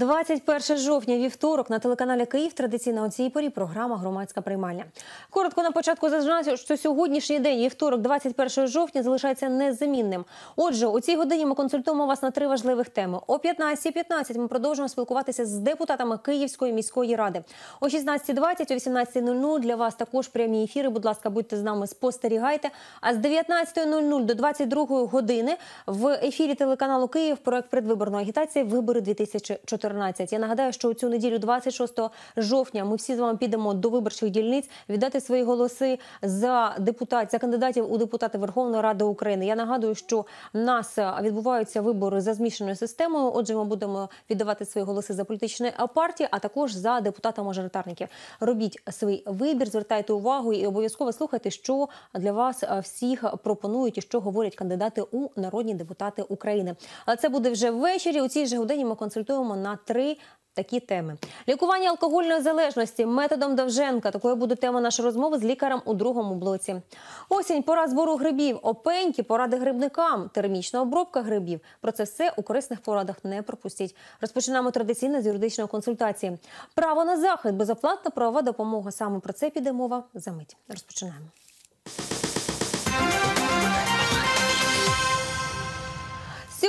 Мої вітання 21 жовтня, вівторок на телеканалі Київ. Традиційно у цій порі програма Громадська приймальня. Коротко на початку зазначу, що сьогоднішній день, вівторок, 21 жовтня, залишається незамінним. Отже, у цій годині ми консультуємо вас на три важливих теми. О 15.15 ми продовжуємо спілкуватися з депутатами Київської міської ради. О 16.20, о 18.00 для вас також прямі ефіри. Будь ласка, будьте з нами, спостерігайте. А з 19.00 до 22 години в ефірі телеканалу Київ проект предвиборної агітації Вибори 2014. Я нагадаю, що у цю неділю, 26 жовтня, ми всі з вами підемо до виборчих дільниць віддати свої голоси за депутат, за кандидатів у депутати Верховної Ради України. Я нагадую, що в нас відбуваються вибори за змішаною системою. Отже, ми будемо віддавати свої голоси за політичні партії, а також за депутата-мажоритарників. Робіть свій вибір, звертайте увагу і обов'язково слухайте, що для вас всіх пропонують і що говорять кандидати у народні депутати України. Але це буде вже ввечері. У цій же годині ми консультуємо на три. Такі теми лікування алкогольної залежності методом Довженка. Такою буде тема нашої розмови з лікарем у другому блоці. Осінь, пора збору грибів, опеньки, поради грибникам, термічна обробка грибів. Про це все у корисних порадах не пропустіть. Розпочинаємо традиційно з юридичної консультації. Право на захист, безоплатна правова допомога. Саме про це піде мова за мить. Розпочинаємо.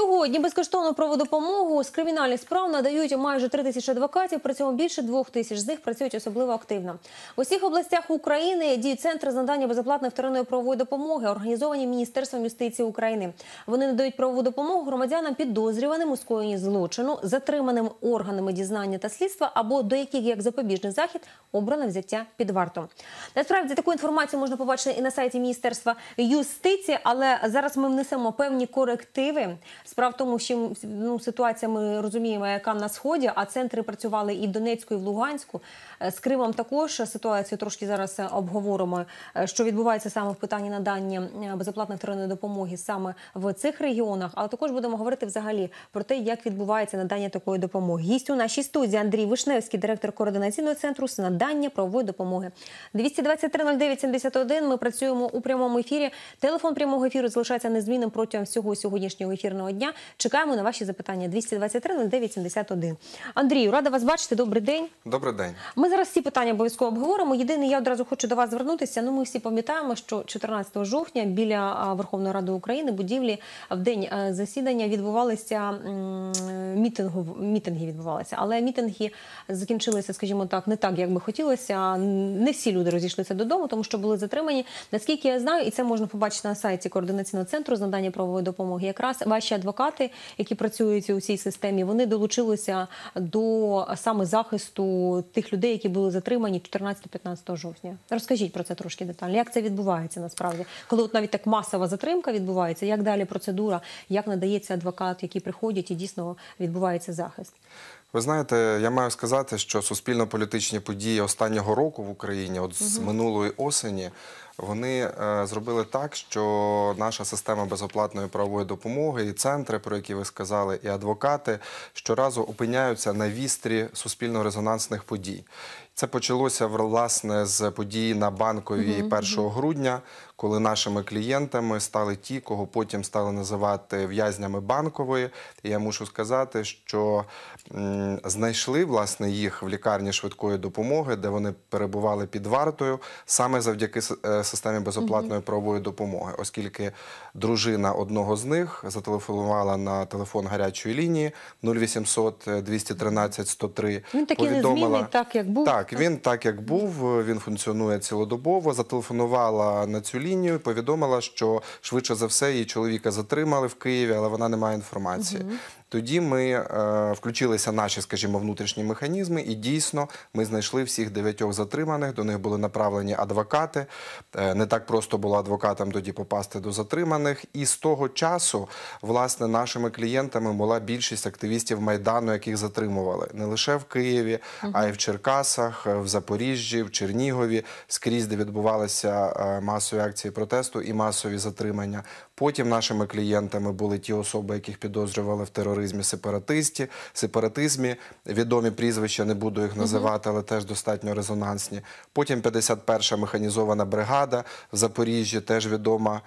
Сьогодні безкоштовну праводопомогу з кримінальних справ надають майже 3 тисячі адвокатів. При цьому більше двох тисяч з них працюють особливо активно. У всіх областях України діють центри з надання безоплатної вторинної правової допомоги, організовані Міністерством юстиції України. Вони надають правову допомогу громадянам підозрюваним у скоєнні злочину, затриманим органами дізнання та слідства або до яких як запобіжний захід обрано взяття під варту. Насправді таку інформацію можна побачити і на сайті Міністерства юстиції, але зараз ми внесемо певні корективи. Справа в тому, що ну, ситуація ми розуміємо, яка на сході, а центри працювали і в Донецьку, і в Луганську. З Кримом також ситуацію трошки зараз обговоримо, що відбувається саме в питанні надання безоплатної вторинної допомоги саме в цих регіонах. Але також будемо говорити взагалі про те, як відбувається надання такої допомоги. Гість у нашій студії Андрій Вишневський, директор координаційного центру з надання правової допомоги. 223-09-71. Ми працюємо у прямому ефірі. Телефон прямого ефіру залишається незмінним протягом всього сьогоднішнього ефірного дня. Чекаємо на ваші запитання. 223-09-71. Андрію, рада вас бачити. Добрий день. Добрий день. Ми зараз всі питання обов'язково обговоримо. Єдине, я одразу хочу до вас звернутися. Ну, ми всі пам'ятаємо, що 14 жовтня біля Верховної Ради України будівлі в день засідання відбувалися мітингу, мітинги відбувалися, але мітинги закінчилися, скажімо так, не так, як би хотілося. Не всі люди розійшлися додому, тому що були затримані. Наскільки я знаю, і це можна побачити на сайті координаційного центру з надання правової допомоги. Якраз ваші адвокати, які працюють у цій системі, вони долучилися до саме захисту тих людей, які були затримані 14-15 жовтня. Розкажіть про це трошки детально. Як це відбувається насправді, коли от навіть так масова затримка відбувається, як далі процедура, як надається адвокат, які приходять і дійсно відбувається захист? Ви знаєте, я маю сказати, що суспільно-політичні події останнього року в Україні, от з угу. минулої осені, вони е, зробили так, що наша система безоплатної правової допомоги, і центри, про які ви сказали, і адвокати щоразу опиняються на вістрі суспільно-резонансних подій. Це почалося власне з події на банковій 1 грудня, коли нашими клієнтами стали ті, кого потім стали називати в'язнями банкової. І я мушу сказати, що знайшли власне їх в лікарні швидкої допомоги, де вони перебували під вартою, саме завдяки системі безоплатної правової допомоги, оскільки дружина одного з них зателефонувала на телефон гарячої лінії 0800 213 103. Він такий незмінний, так як був. Так, він так як був, він функціонує цілодобово. Зателефонувала на цю лінію, повідомила, що швидше за все її чоловіка затримали в Києві, але вона не має інформації. Тоді ми е, включилися наші, скажімо, внутрішні механізми, і дійсно ми знайшли всіх дев'ятьох затриманих. До них були направлені адвокати. Е, не так просто було адвокатам тоді попасти до затриманих. І з того часу, власне, нашими клієнтами була більшість активістів майдану, яких затримували не лише в Києві, а й в Черкасах, в Запоріжжі, в Чернігові, скрізь, де відбувалися е, масові акції протесту і масові затримання. Потім нашими клієнтами були ті особи, яких підозрювали в тероризмі сепаратисті, сепаратизмі. Відомі прізвища, не буду їх називати, але теж достатньо резонансні. Потім 51-ша механізована бригада в Запоріжжі, теж відома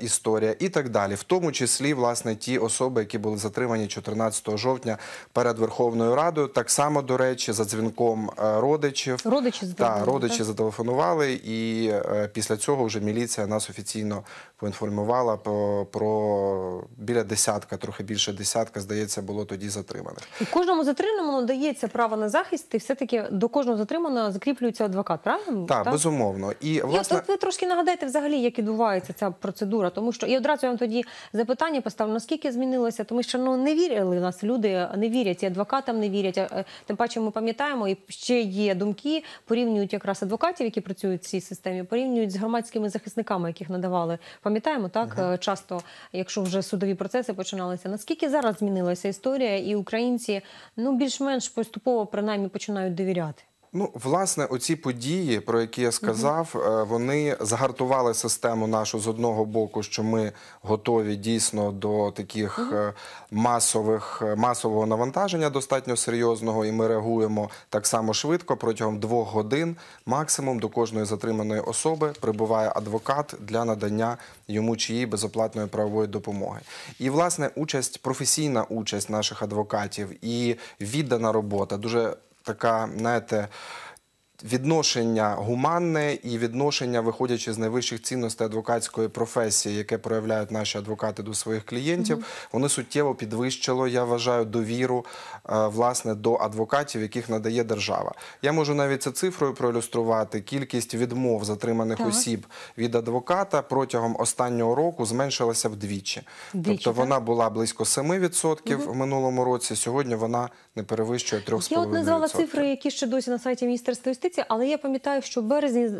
історія і так далі. В тому числі, власне, ті особи, які були затримані 14 жовтня перед Верховною Радою. Так само, до речі, за дзвінком е, родичів. Родичі Так, родичі так? зателефонували, і е, після цього вже міліція нас офіційно поінформувала про, про біля десятка, трохи більше десятка, здається, було тоді затриманих. І кожному затриманому дається право на захист, і все-таки до кожного затриманого закріплюється адвокат, правильно? Так, безумовно. І власне. от ви трошки нагадайте взагалі, як відбувається ця процедура, тому що і одразу я вам тоді запитання поставлю, наскільки змінилося, тому що ну не вірили в нас люди, не вірять і адвокатам не вірять. а, е, Тим паче ми пам'ятаємо, і ще є думки, порівнюють якраз адвокатів, які працюють в цій системі, порівнюють з громадськими захисниками, яких надавали. Пам'ятаємо так е, часто, якщо вже судові процеси починалися. Наскільки зараз змінилася історія, і українці ну більш-менш поступово принаймні починають довіряти? Ну, власне, оці події, про які я сказав, е, вони загартували систему нашу з одного боку, що ми готові дійсно до таких е, масових е, масового навантаження достатньо серйозного, і ми реагуємо так само швидко протягом двох годин. Максимум до кожної затриманої особи прибуває адвокат для надання йому чиї безоплатної правової допомоги. І власне участь, професійна участь наших адвокатів і віддана робота дуже така, знаєте, відношення гуманне і відношення, виходячи з найвищих цінностей адвокатської професії, яке проявляють наші адвокати до своїх клієнтів, вони суттєво підвищило, я вважаю, довіру е, власне до адвокатів, яких надає держава. Я можу навіть це цифрою проілюструвати. Кількість відмов затриманих Так. осіб від адвоката протягом останнього року зменшилася вдвічі. Вдвічі, тобто так? вона була близько 7% в минулому році. Сьогодні вона не перевищує 3,5%. Я от назвала цифри, які ще досі на сайті Міністерства юстиції, але я пам'ятаю, що в березні,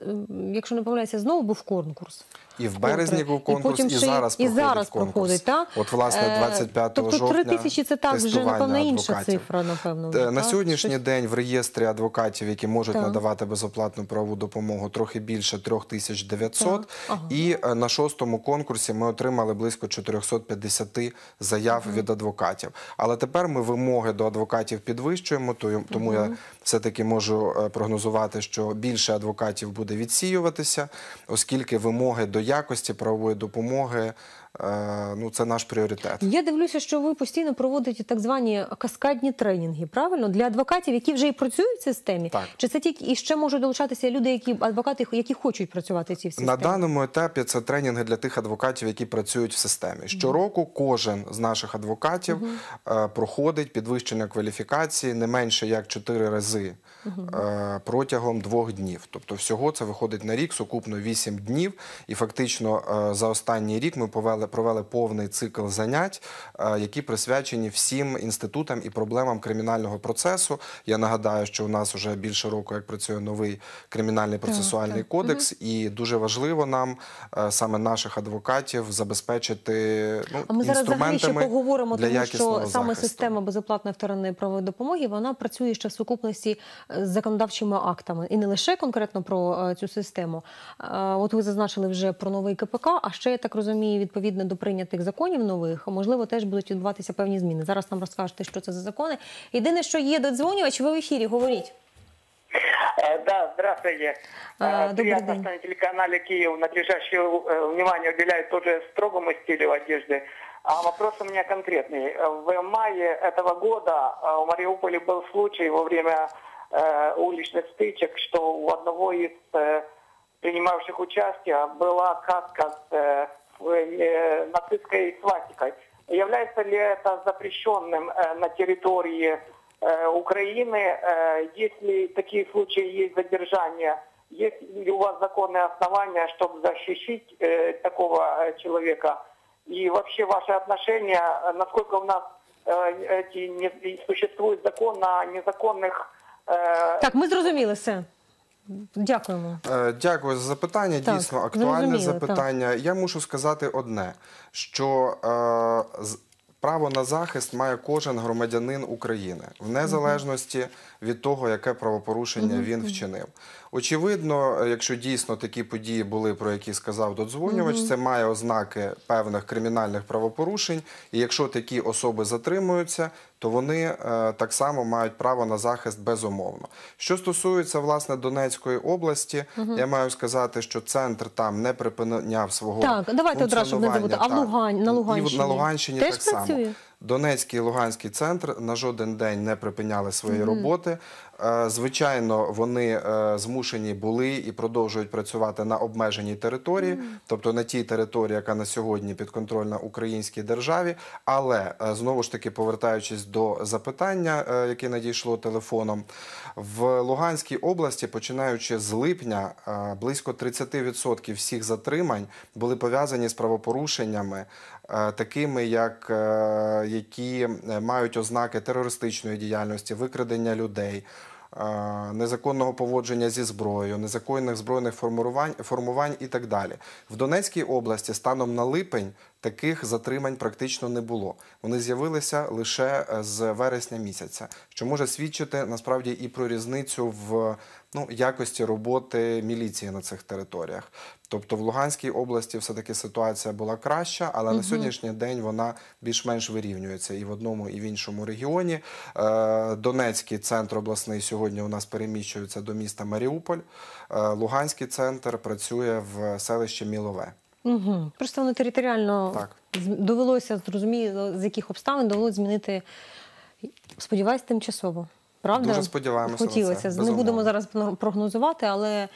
якщо не помиляюся, знову був конкурс. І в березні був конкурс, і, потім ще зараз і проходить зараз конкурс. проходить, так? От, власне, Е, 25 тобто, жовтня три тисячі це так, вже, напевно, інша адвокатів. цифра, напевно. Е, вже, На так? сьогоднішній Щось- день в реєстрі адвокатів, які можуть Так. надавати безоплатну правову допомогу, трохи більше 3900. Так. Ага. І е, на шостому конкурсі ми отримали близько 450 заяв від адвокатів. Але тепер ми вимоги до адвокатів підвищуємо, то- тому я все-таки можу е, прогнозувати, що більше адвокатів буде відсіюватися, оскільки вимоги до якості правової допомоги ну, це наш пріоритет. Я дивлюся, що ви постійно проводите так звані каскадні тренінги, правильно? Для адвокатів, які вже і працюють в системі? Так. Чи це тільки і ще можуть долучатися люди, які адвокати, які хочуть працювати в цій системі? На даному етапі це тренінги для тих адвокатів, які працюють в системі. Щороку кожен з наших адвокатів е, проходить підвищення кваліфікації не менше як 4 рази е, протягом двох днів. Тобто, всього це виходить на рік, сукупно 8 днів. І фактично е, за останній рік ми повели, провели повний цикл занять, е, які присвячені всім інститутам і проблемам кримінального процесу. Я нагадаю, що у нас вже більше року як працює новий кримінальний процесуальний так. кодекс, і дуже важливо нам е, саме наших адвокатів забезпечити ну, А ми зараз взагалі ще поговоримо, для тому що саме захисту. система безоплатної вторинної правової допомоги вона працює ще в сукупності е, з законодавчими актами, і не лише конкретно про цю систему. От ви зазначили вже про новий КПК, а ще я так розумію, відповідно до прийнятих законів нових, можливо, теж будуть відбуватися певні зміни. Зараз нам розкажете, що це за закони. Єдине, що є додзвонювач, ви в ефірі говоріть. Э, Да, здравствуйте. А, Э, добрый Приятно, день. что на телеканале Киев надлежащее э, внимание уделяет тоже строгому стилю одежды. А вопрос у меня конкретный. Э, В мае этого года э, в Мариуполе был случай во время э, уличных стычек, что у одного из э, принимавших участие была каска с э, э, нацистской свастикой. Является ли это запрещенным э, на территории э, Украины? Э, Если такие случаи есть задержание, есть ли у вас законные основания, чтобы защитить э, такого э, человека? И вообще ваши отношения, э, насколько у нас э, эти не- и существует закон о незаконных э, Так, ми зрозуміли все. Дякуємо. Е, Дякую за запитання. Так, Дійсно актуальне зрозуміло, запитання. Я мушу сказати одне: що е, право на захист має кожен громадянин України в незалежності від того, яке правопорушення він вчинив. Очевидно, якщо дійсно такі події були, про які сказав додзвонювач, це має ознаки певних кримінальних правопорушень. І якщо такі особи затримуються, то вони е, так само мають право на захист безумовно. Що стосується власне Донецької області, я маю сказати, що центр там не припиняв свого Так, давайте одразу, не забути. А. Лугань- на Луганщині? на Луганщині Теж так само. працює? Донецький і Луганський центр на жоден день не припиняли свої роботи. Е, Звичайно, вони е, змушені були і продовжують працювати на обмеженій території, тобто на тій території, яка на сьогодні підконтрольна українській державі. Але е, знову ж таки, повертаючись до запитання, яке надійшло телефоном, в Луганській області, починаючи з липня, близько 30% всіх затримань були пов'язані з правопорушеннями, такими як які мають ознаки терористичної діяльності, викрадення людей. Е, Незаконного поводження зі зброєю, незаконних збройних формувань, формувань і так далі. В Донецькій області станом на липень таких затримань практично не було. Вони з'явилися лише е, з вересня місяця, що може свідчити насправді і про різницю в ну, якості роботи міліції на цих територіях. Тобто в Луганській області все-таки ситуація була краща, але на сьогоднішній день вона більш-менш вирівнюється і в одному, і в іншому регіоні. Е, Донецький центр обласний сьогодні у нас переміщується до міста Маріуполь. Е, Луганський центр працює в селищі Мілове. Угу. Просто воно територіально Так. довелося зрозуміло, з яких обставин довелося змінити, сподіваюсь, тимчасово. Правда? Дуже сподіваємося на Хотілося. це, Не будемо зараз прогнозувати, але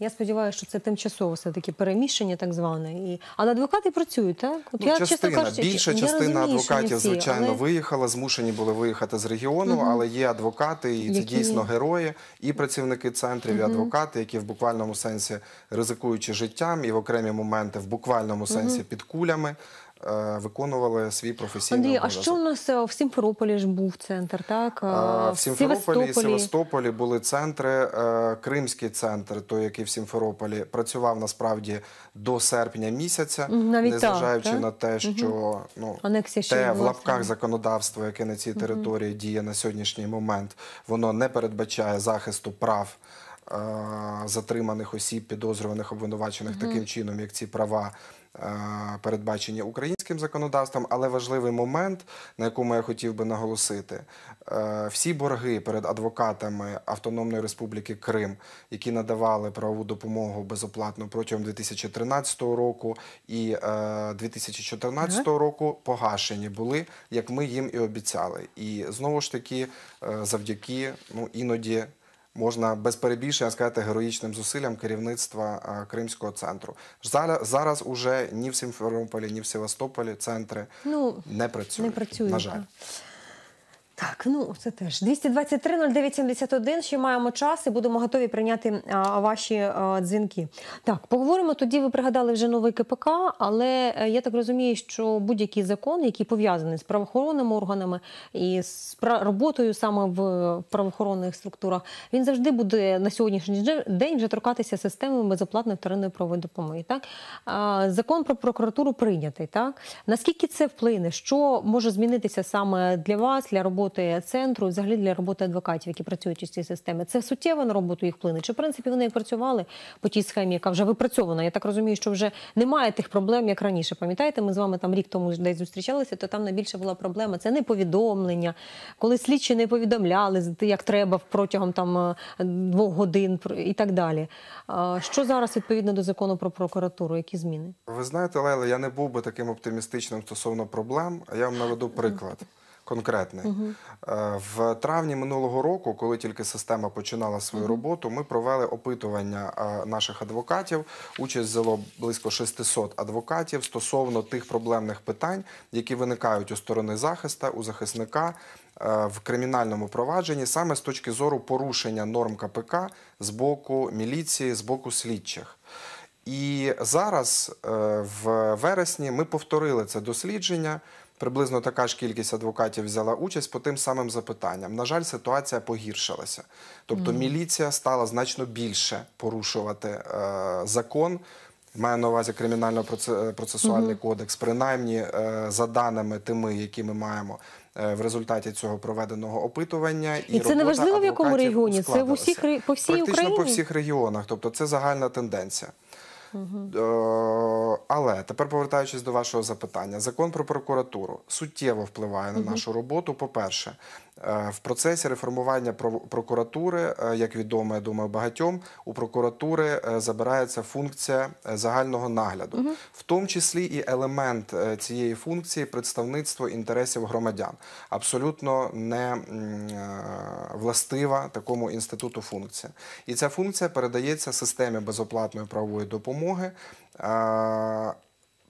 я сподіваюся, що це тимчасово все-таки переміщення, так зване. І... Але адвокати працюють, так? От Ну, частина, більша я частина розумію, адвокатів, всі, звичайно, але... виїхала, змушені були виїхати з регіону, але є адвокати, і це Які- дійсно герої, і працівники центрів, і адвокати, які в буквальному сенсі ризикуючи життям, і в окремі моменти в буквальному сенсі під кулями. Е, Виконували свій професійний Андрій, а що у нас е, в Сімферополі ж був центр, так? Е, А, В Сімферополі і Севастополі були центри. Кримський центр, той, який в Сімферополі, працював насправді до серпня місяця, навіть незважаючи так? на те, що ну, Анексія те в лапках саме. законодавство, яке на цій території діє на сьогоднішній момент, воно не передбачає захисту прав. Е, Затриманих осіб, підозрюваних, обвинувачених таким чином, як ці права е, передбачені українським законодавством. Але важливий момент, на якому я хотів би наголосити, е, всі борги перед адвокатами Автономної Республіки Крим, які надавали правову допомогу безоплатно протягом 2013 року і е, 2014 року, погашені були, як ми їм і обіцяли. І знову ж таки, завдяки ну іноді. Можна без перебільшення сказати героїчним зусиллям керівництва Кримського центру. Зараз, зараз уже ні в Сімферополі, ні в Севастополі центри Ну, не працюють. Не працює, на жаль. так. Так, ну це теж 223-09-71, Ще маємо час і будемо готові прийняти а, ваші а, дзвінки. Так, поговоримо тоді. Ви пригадали вже новий КПК, але е, я так розумію, що будь-який закон, який пов'язаний з правоохоронними органами і з роботою саме в правоохоронних структурах, він завжди буде на сьогоднішній день вже торкатися системи безоплатної вторинної правової допомоги. Так а, закон про прокуратуру прийнятий. Так наскільки це вплине? Що може змінитися саме для вас, для роботи центру, взагалі для роботи адвокатів, які працюють у цій системі? Це суттєво на роботу їх вплине? Чи в принципі вони як працювали по тій схемі, яка вже випрацьована? Я так розумію, що вже немає тих проблем, як раніше. Пам'ятаєте, ми з вами там рік тому десь зустрічалися, то там найбільше була проблема. Це не повідомлення, коли слідчі не повідомляли як треба протягом там е, двох годин і так далі. Що зараз відповідно до закону про прокуратуру? Які зміни? Ви знаєте, Лейла, я не був би таким оптимістичним стосовно проблем. а Я вам наведу приклад конкретний. Е, В травні минулого року, коли тільки система починала свою роботу, ми провели опитування е, наших адвокатів. Участь взяло близько 600 адвокатів стосовно тих проблемних питань, які виникають у сторони захиста, у захисника. е, В кримінальному провадженні саме з точки зору порушення норм КПК з боку міліції, з боку слідчих. І зараз, в вересні, ми повторили це дослідження. Приблизно така ж кількість адвокатів взяла участь по тим самим запитанням. На жаль, ситуація погіршилася. Тобто міліція стала значно більше порушувати е, закон. Маю на увазі кримінально-процесуальний кодекс, принаймні е, за даними тими, які ми маємо е, в результаті цього проведеного опитування. І це робота неважливо, в якому регіоні, це в усіх по всій Практично Україні? по всіх регіонах, тобто це загальна тенденція. Е, Але тепер повертаючись до вашого запитання, закон про прокуратуру суттєво впливає на нашу роботу. По-перше, е, в процесі реформування про- прокуратури, е, як відомо, я думаю, багатьом у прокуратури е, забирається функція е, загального нагляду, в тому числі і елемент е, цієї функції представництво інтересів громадян. Абсолютно не е, властива такому інституту функція. І ця функція передається системі безоплатної правової допомоги.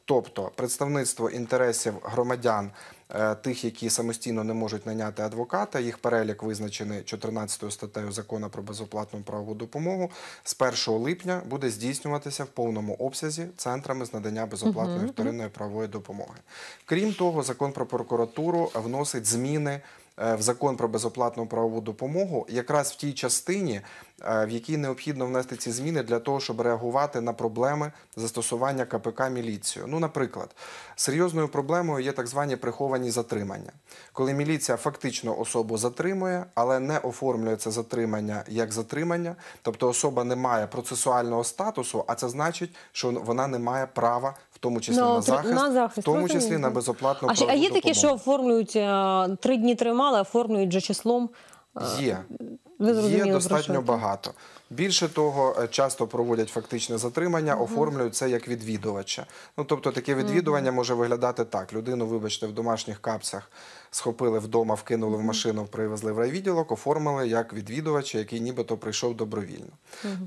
Тобто представництво інтересів громадян, е, тих, які самостійно не можуть наняти адвоката, їх перелік визначений 14 статтею закону про безоплатну правову допомогу, з 1 липня буде здійснюватися в повному обсязі центрами з надання безоплатної вторинної правової допомоги. Крім того, закон про прокуратуру вносить зміни. Е, В закон про безоплатну правову допомогу, якраз в тій частині, е, в якій необхідно внести ці зміни для того, щоб реагувати на проблеми застосування КПК міліцією. Ну, наприклад, серйозною проблемою є так звані приховані затримання, коли міліція фактично особу затримує, але не оформлює це затримання як затримання, тобто особа не має процесуального статусу, а це значить, що вона не має права, тому числі на, на захист, на захист, в тому числі на безоплатну А, а є такі, що оформлюють е, три дні тримали, оформлюють же числом. Є. Є достатньо багато. Більше того, е, часто проводять фактичне затримання, оформлюють це як відвідувача. Ну тобто таке відвідування може виглядати так: людину, вибачте, в домашніх капцях схопили вдома, вкинули в машину, привезли в райвідділок, оформили як відвідувача, який нібито прийшов добровільно.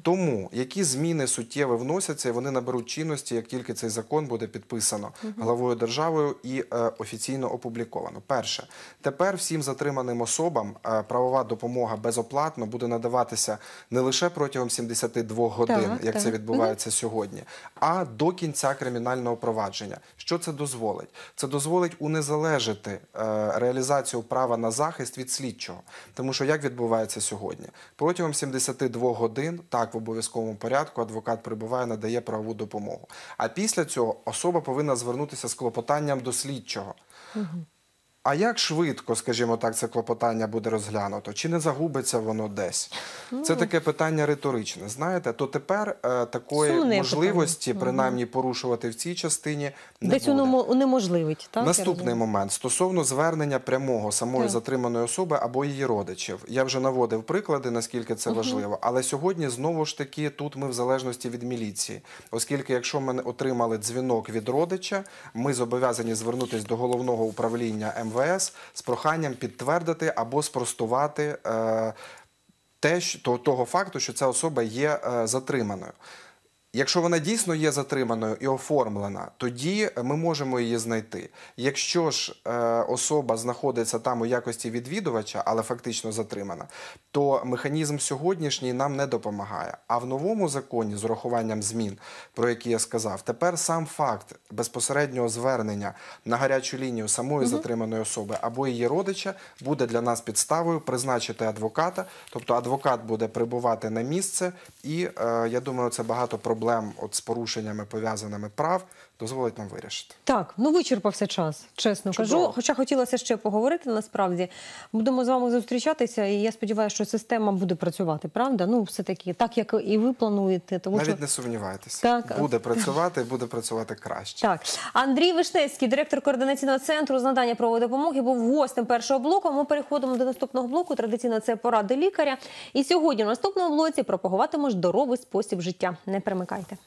Тому які зміни суттєві вносяться, і вони наберуть чинності, як тільки цей закон буде підписано главою державою і е, офіційно опубліковано. Перше, тепер всім затриманим особам е, правова допомога безоплатно буде надаватися не лише протягом 72 годин, Так, як так. це відбувається сьогодні, а до кінця кримінального провадження. Що це дозволить? Це дозволить унезалежити е, реалізацію права на захист від слідчого. Тому що як відбувається сьогодні? Протягом 72 годин, так в обов'язковому порядку, адвокат прибуває, надає правову допомогу. А після цього особа повинна звернутися з клопотанням до слідчого. А як швидко, скажімо так, це клопотання буде розглянуто? Чи не загубиться воно десь? Це таке питання риторичне. Знаєте, то тепер е, такої Сумне можливості, принаймні, порушувати в цій частині не Десь буде. унемо- унеможливить. Так, Наступний момент стосовно звернення прямого самої Так. затриманої особи або її родичів. Я вже наводив приклади, наскільки це важливо. Але сьогодні знову ж таки тут ми в залежності від міліції, оскільки якщо ми отримали дзвінок від родича, ми зобов'язані звернутися до головного управління МВС з проханням підтвердити або спростувати. Е, те, то- того факту, що ця особа є е, затриманою. Якщо вона дійсно є затриманою і оформлена, тоді ми можемо її знайти. Якщо ж е, особа знаходиться там у якості відвідувача, але фактично затримана, то механізм сьогоднішній нам не допомагає. А в новому законі з урахуванням змін, про які я сказав, тепер сам факт безпосереднього звернення на гарячу лінію самої затриманої особи або її родича буде для нас підставою призначити адвоката. Тобто адвокат буде прибувати на місце, і е, я думаю, це багато проблем от з порушеннями пов'язаними прав дозволить нам вирішити. Так, ну вичерпався час, чесно Чудово. кажу. Хоча хотілося ще поговорити насправді. Будемо з вами зустрічатися, і я сподіваюся, що система буде працювати, правда? Ну, все-таки, так як і ви плануєте. Тому Навіть що... не сумнівайтеся, Так. буде працювати і буде працювати краще. Так, Андрій Вишневський, директор координаційного центру з надання правової допомоги, був гостем першого блоку. Ми переходимо до наступного блоку. Традиційно це поради лікаря. І сьогодні в наступному блоці пропагуватимемо здоровий спосіб життя. Не перемикайте.